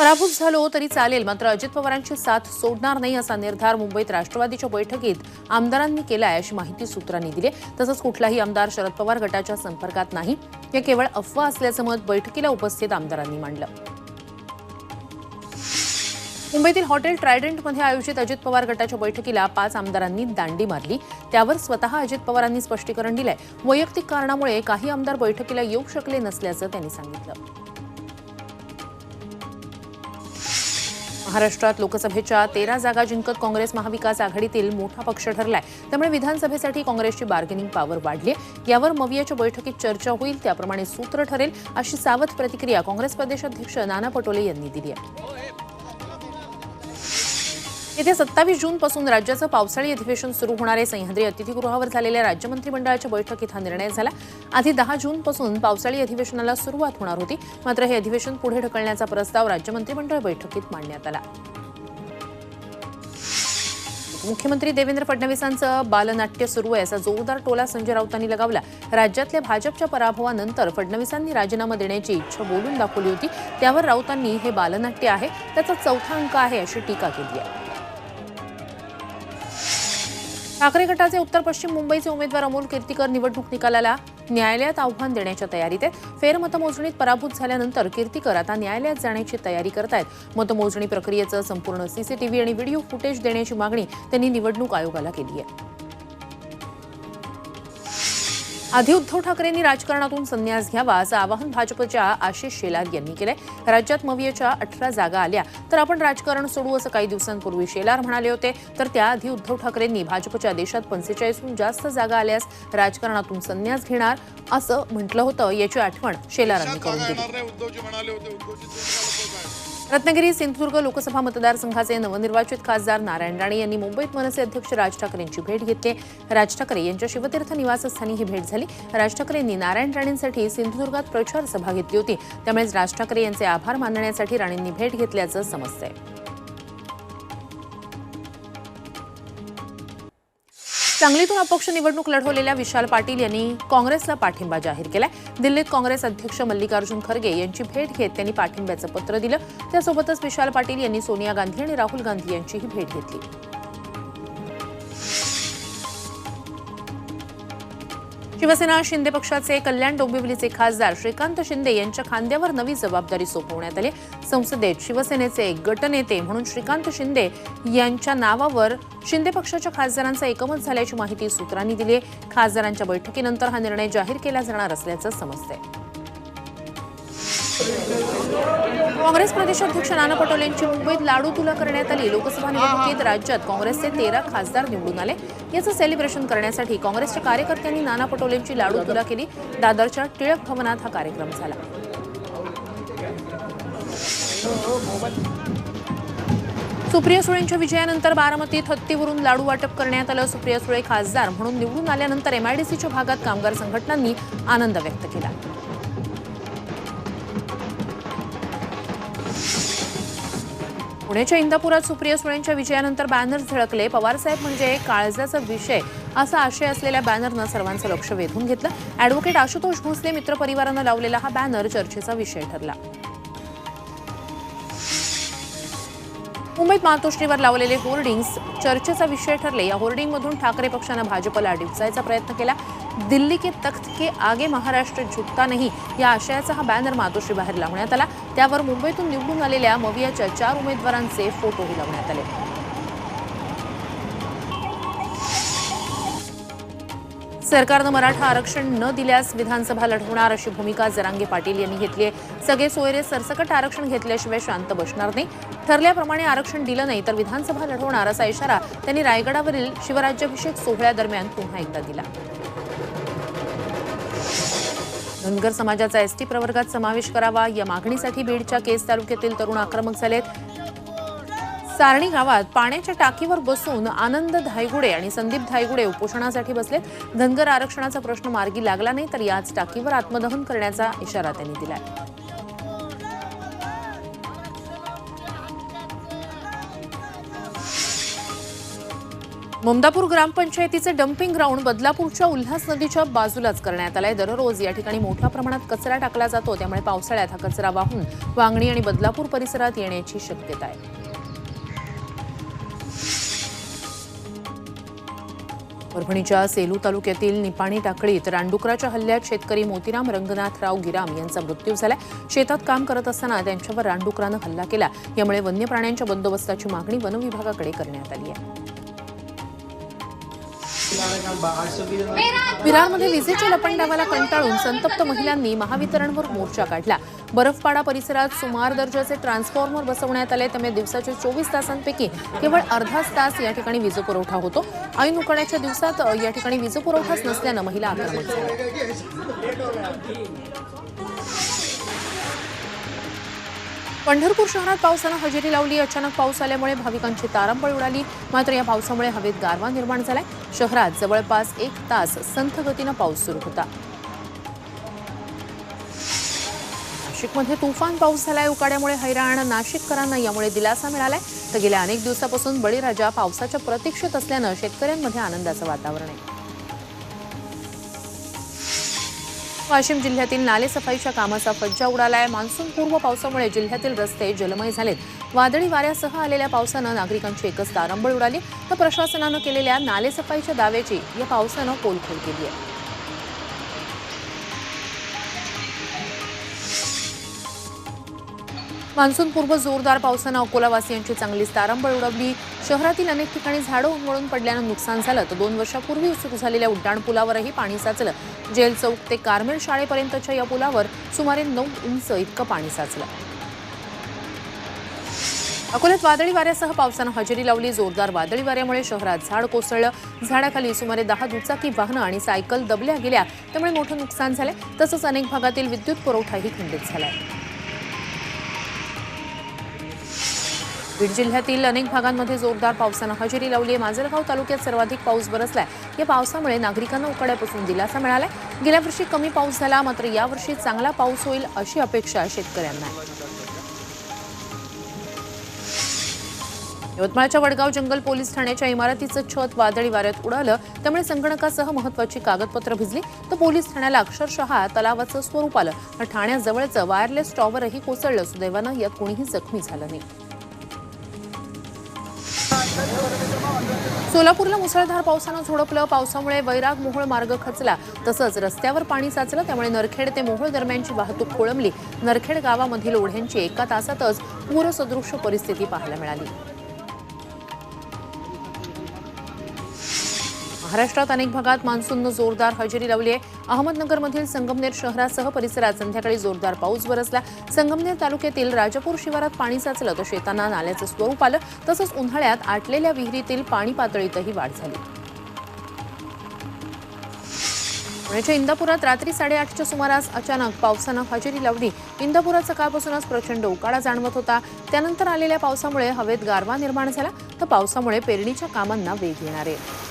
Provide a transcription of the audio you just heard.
पराभूत झालो तरी चालेल. मात्र अजित पवारांची साथ सोडणार नाही असा निर्धार मुंबईत राष्ट्रवादीच्या बैठकीत आमदारांनी केलाय अशी माहिती सूत्रांनी दिली तसंच कुठलाही आमदार शरद पवार गटाच्या संपर्कात नाही. हे केवळ अफवा असल्याचं मत बैठकीला उपस्थित आमदारांनी मांडलं. मुंबईतील हॉटेल ट्रायडंटमध्ये आयोजित अजित पवार गटाच्या बैठकीला पाच आमदारांनी दांडी मारली. त्यावर स्वतः अजित पवारांनी स्पष्टीकरण दिलंय. वैयक्तिक कारणामुळे काही आमदार बैठकीला येऊ शकले नसल्याचं त्यांनी सांगितलं. महाराष्ट्रात लोकसभेच्या तेरा जागा जिंकत काँग्रेस महाविकास आघाडीतील मोठा पक्ष ठरलाय. त्यामुळे विधानसभेसाठी काँग्रेसची बार्गेनिंग पॉवर वाढली यावर मवियाच्या बैठकीत चर्चा होईल त्याप्रमाणे सूत्र ठरेल अशी सावध प्रतिक्रिया काँग्रेस प्रदेशाध्यक्ष नाना पटोले यांनी दिली आहे. येत्या सत्तावीस जूनपासून राज्याचं पावसाळी अधिवेशन सुरू होणार आहे. सह्याद्री अतिथीगृहावर झालेल्या राज्य मंत्रिमंडळाच्या बैठकीत हा निर्णय झाला. आधी दहा जूनपासून पावसाळी अधिवेशनाला सुरुवात होणार होती. मात्र हे अधिवेशन पुढे ढकलण्याचा प्रस्ताव राज्य मंत्रिमंडळ बैठकीत मांडण्यात आला. मुख्यमंत्री देवेंद्र फडणवीसांचं बालनाट्य सुरू आहे. असा जोरदार टोला संजय राऊतांनी लगावला. राज्यातल्या भाजपच्या पराभवानंतर फडणवीसांनी राजीनामा देण्याची इच्छा बोलून दाखवली होती. त्यावर राऊतांनी हे बालनाट्य आहे. त्याचा चौथा अंक आहे अशी टीका केली आहे. ठाकरे गटाचे उत्तर पश्चिम मुंबईचे उमेदवार अमोल कीर्तीकर निवडणूक निकालाला न्यायालयात आव्हान देण्याच्या तयारीत आहेत. फेरमतमोजणीत पराभूत झाल्यानंतर कीर्तीकर आता न्यायालयात जाण्याची तयारी करतायत मतमोजणी प्रक्रियेचं संपूर्ण सीसीटीव्ही आणि व्हिडिओ फुटेज देण्याची मागणी त्यांनी निवडणूक आयोगाला केली आहे. आधी उद्धव ठाकरेंनी राजकारणातून संन्यास घ्यावा असं आवाहन भाजपच्या आशिष शेलार यांनी केलंय. राज्यात मवियाच्या अठरा जागा आल्या तर आपण राजकारण सोडू असं काही दिवसांपूर्वी शेलार म्हणाले होते. तर त्याआधी उद्धव ठाकरेंनी भाजपच्या देशात पंचेचाळीसहून जास्त जागा आल्यास राजकारणातून संन्यास घेणार असं म्हटलं होतं याची आठवण शेलारांनी करून दिली. रत्नागिरी सिंधुदुर्ग लोकसभा मतदारसंघाचे नवनिर्वाचित खासदार नारायण राणे यांनी मुंबईत मनसे अध्यक्ष राज ठाकरेंची भेट घेतली. राज ठाकरे यांच्या शिवतीर्थ निवासस्थानी ही भेट झाली. राज ठाकरेंनी नारायण राणेंसाठी सिंधुदुर्गात प्रचार सभा घेतली होती. त्यामुळेच राज ठाकरे यांचे आभार मानण्यासाठी राणेंनी भेट घेतल्याचं समजतंय. सांगलीतून अपक्ष निवडणूक लढवलेल्या विशाल पाटील यांनी काँग्रेसला पाठिंबा जाहीर केलाय. दिल्लीत काँग्रेस अध्यक्ष मल्लिकार्जुन खरगे यांची भेट घेत त्यांनी पाठिंब्याचं पत्र दिलं. त्यासोबतच विशाल पाटील यांनी सोनिया गांधी आणि राहुल गांधी यांचीही भेट घेतली. शिवसेना शिंदे पक्षाचे कल्याण डोंबिवलीचे खासदार श्रीकांत शिंदे यांच्या खांद्यावर नवी जबाबदारी सोपवण्यात आली. संसदेत शिवसेनेचे गटनेते म्हणून श्रीकांत शिंदे यांच्या नावावर शिंदे पक्षाच्या खासदारांचा एकमत झाल्याची माहिती सूत्रांनी दिली आहे. खासदारांच्या बैठकीनंतर हा निर्णय जाहीर केला जाणार असल्याचं समजतंय. काँग्रेस प्रदेशाध्यक्ष नाना पटोले यांची मुंबईत लाडू तुला करण्यात आली. लोकसभा निवडणुकीत राज्यात काँग्रेसचे तेरा खासदार निवडून आले. याचं सेलिब्रेशन करण्यासाठी काँग्रेसच्या कार्यकर्त्यांनी नाना पटोलेंची लाडू तुला केली. दादरच्या टिळक भवनात हा कार्यक्रम झाला. सुप्रिया सुळेंच्या विजयानंतर बारामतीत हत्तीवरून लाडू वाटप करण्यात आलं. सुप्रिया सुळे खासदार म्हणून निवडून आल्यानंतर एमआयडीसीच्या भागात कामगार संघटनांनी आनंद व्यक्त केला. पुण्याच्या इंदापुरात सुप्रिया सुळेंच्या विजयानंतर बॅनर झळकले. पवारसाहेब म्हणजे काळजाचा विषय असा आशय असलेल्या बॅनरनं सर्वांचं लक्ष वेधून घेतलं. अॅडव्होकेट आशुतोष भोसले मित्रपरिवारानं लावलेला हा बॅनर चर्चेचा विषय ठरला. मुंबईत मातोश्रीवर लावलेले होर्डिंग्स चर्चेचा विषय ठरले. या होर्डिंगमधून ठाकरे पक्षानं भाजपला डिवचायचा प्रयत्न केला. दिल्ली के तख्त के आगे महाराष्ट्र झुकता नाही या आशयाचा हा बॅनर मातोश्री बाहेर लावण्यात आला. त्यावर मुंबईतून निवडून आलेल्या मवियाच्या चार उमेदवारांचे फोटोही लावण्यात आले. सरकारनं मराठा आरक्षण न दिल्यास विधानसभा लढवणार अशी भूमिका जरांगे पाटील यांनी घेतली आहे. सगळे सोयरे सरसकट आरक्षण घेतल्याशिवाय शांत बसणार नाही. ठरल्याप्रमाणे आरक्षण दिलं नाही तर विधानसभा लढवणार असा इशारा त्यांनी रायगडावरील शिवराज्याभिषेक सोहळ्यादरम्यान पुन्हा एकदा दिला. धनगर समाजाचा एसटी प्रवर्गात समावेश करावा या मागणीसाठी बीडच्या केस तालुक्यातील तरुण आक्रमक झालेत. सारणी गावात पाण्याच्या टाकीवर बसून आनंद धायगुडे आणि संदीप धायगुडे उपोषणासाठी बसलेत. धनगर आरक्षणाचा प्रश्न मार्गी लागला नाही तर याच टाकीवर आत्मदहन करण्याचा इशारा त्यांनी दिलाय. ममदापूर ग्रामपंचायतीचे डम्पिंग ग्राउंड बदलापूरच्या उल्हास नदीच्या बाजूलाच करण्यात आलाय. दररोज या ठिकाणी मोठ्या प्रमाणात कचरा टाकला जातो. त्यामुळे पावसाळ्यात हा कचरा वाहून वांगणी आणि बदलापूर परिसरात येण्याची शक्यता आहे. परभणीच्या सेलू तालुक्यातील निपाणी टाकळीत रानडुकराच्या हल्ल्यात शेतकरी मोतीराम रंगनाथराव गिराम यांचा मृत्यू झाला शेतात काम करत असताना त्यांच्यावर रानडुकरानं हल्ला केला. यामुळे वन्य प्राण्यांच्या बंदोबस्ताची मागणी वनविभागाकडे करण्यात आली आहे. विरारमध्ये विजेच्या लपंडावाला कंटाळून संतप्त महिलांनी महावितरणवर मोर्चा काढला. बर्फपाडा परिसरात सुमार दर्जाचे ट्रान्सफॉर्मर बसवण्यात आले. त्यामुळे दिवसाच्या चोवीस तासांपैकी केवळ अर्धाच तास या ठिकाणी वीजपुरवठा होतो. ऐन उकाड्याच्या दिवसात या ठिकाणी वीजपुरवठाच नसल्यानं महिला आक्रमक झाल्या. पंढरपूर शहरात पावसानं हजेरी लावली. अचानक पाऊस आल्यामुळे भाविकांची तारांबळ उडाली. मात्र या पावसामुळे हवेत गारवा निर्माण झालाय. शहरात जवळपास एक तास संथ गतीनं पाऊस सुरू होता. नाशिकमध्ये तुफान पाऊस झालाय. उकाड्यामुळे हैराण नाशिककरांना यामुळे दिलासा मिळालाय. तर गेल्या अनेक दिवसापासून बळीराजा पावसाच्या प्रतीक्षेत असल्यानं शेतकऱ्यांमध्ये आनंदाचं वातावरण आहे. वाशिम जिल्ह्यातील नालेसफाईच्या कामाचा फज्जा उडालाय. आहे मान्सूनपूर्व पावसामुळे जिल्ह्यातील रस्ते जलमय झालेत. वादळी वाऱ्यासह आलेल्या पावसानं नागरिकांची एकच तारंबळ उडाली. तर प्रशासनानं केलेल्या नालेसफाईच्या दाव्याची या पावसानं पोलखोल केली आहे. मान्सूनपूर्व जोरदार पावसानं अकोलावासियांची चांगलीच तारंबळ उडवली. शहरातील अनेक ठिकाणी झाडं उमळून पडल्यानं नुकसान झालं. तर दोन वर्षापूर्वी सुरू झालेल्या उड्डाणपुलावरही पाणी साचलं. जेल चौक ते कार्मेल शाळेपर्यंतच्या या पुलावर सुमारे नऊ इंच इतकं पाणी साचलं. अकोल्यात वादळी वाऱ्यासह पावसानं हजेरी लावली. जोरदार वादळी वाऱ्यामुळे शहरात झाड कोसळलं. झाडाखाली सुमारे दहा दुचाकी वाहनं आणि सायकल दबल्या गेल्या. त्यामुळे मोठं नुकसान झालंय. तसंच अनेक भागातील विद्युत पुरवठाही खंडित आहे बीड जिल्ह्यातील अनेक भागांमध्ये जोरदार पावसानं हजेरी लावली आहे. माजलगाव तालुक्यात सर्वाधिक पाऊस बरसलाय. या पावसामुळे नागरिकांना उकाड्यापासून दिलासा मिळालाय. गेल्या वर्षी कमी पाऊस झाला मात्र यावर्षी चांगला पाऊस होईल अशी अपेक्षा शेतकऱ्यांना आहे. यवतमाळच्या वडगाव जंगल पोलीस ठाण्याच्या इमारतीचं छत वादळी वाऱ्यात उडालं. त्यामुळे संगणकासह महत्वाची कागदपत्र भिजली. तर पोलीस ठाण्याला अक्षरशः तलावाचं स्वरूप आलं. तर ठाण्याजवळचं वायरलेस टॉवरही कोसळलं. सुदैवानं यात कोणीही जखमी झालं नाही. सोलापूरला मुसळधार पावसानं झोडपलं. पावसामुळे वैराग मोहोळ मार्ग खचला. तसंच रस्त्यावर पाणी साचलं त्यामुळे नरखेड ते मोहोळ दरम्यानची वाहतूक खोळंबली. नरखेड गावामधील ओढ्यांची एका तासातच पूरसदृश्य परिस्थिती पाहायला मिळाली. महाराष्ट्रात अनेक भागात मान्सूननं जोरदार हजेरी लावली आहे. अहमदनगरमधील संगमनेर शहरासह परिसरात संध्याकाळी जोरदार पाऊस बरसला संगमनेर तालुक्यातील राजापूर शिवारात पाणी साचलं तर शेतांना नाल्याचं स्वरूप आलं. तसंच उन्हाळ्यात आटलेल्या विहिरीतील पाणी पातळीतही वाढ झाली. पुण्याच्या इंदापुरात रात्री साडेआठच्या सुमारास अचानक पावसानं हजेरी लावली. इंदापुरात सकाळपासूनच प्रचंड उकाडा जाणवत होता. त्यानंतर आलेल्या पावसामुळे हवेत गारवा निर्माण झाला. तर पावसामुळे पेरणीच्या कामांना वेग येणार आहे.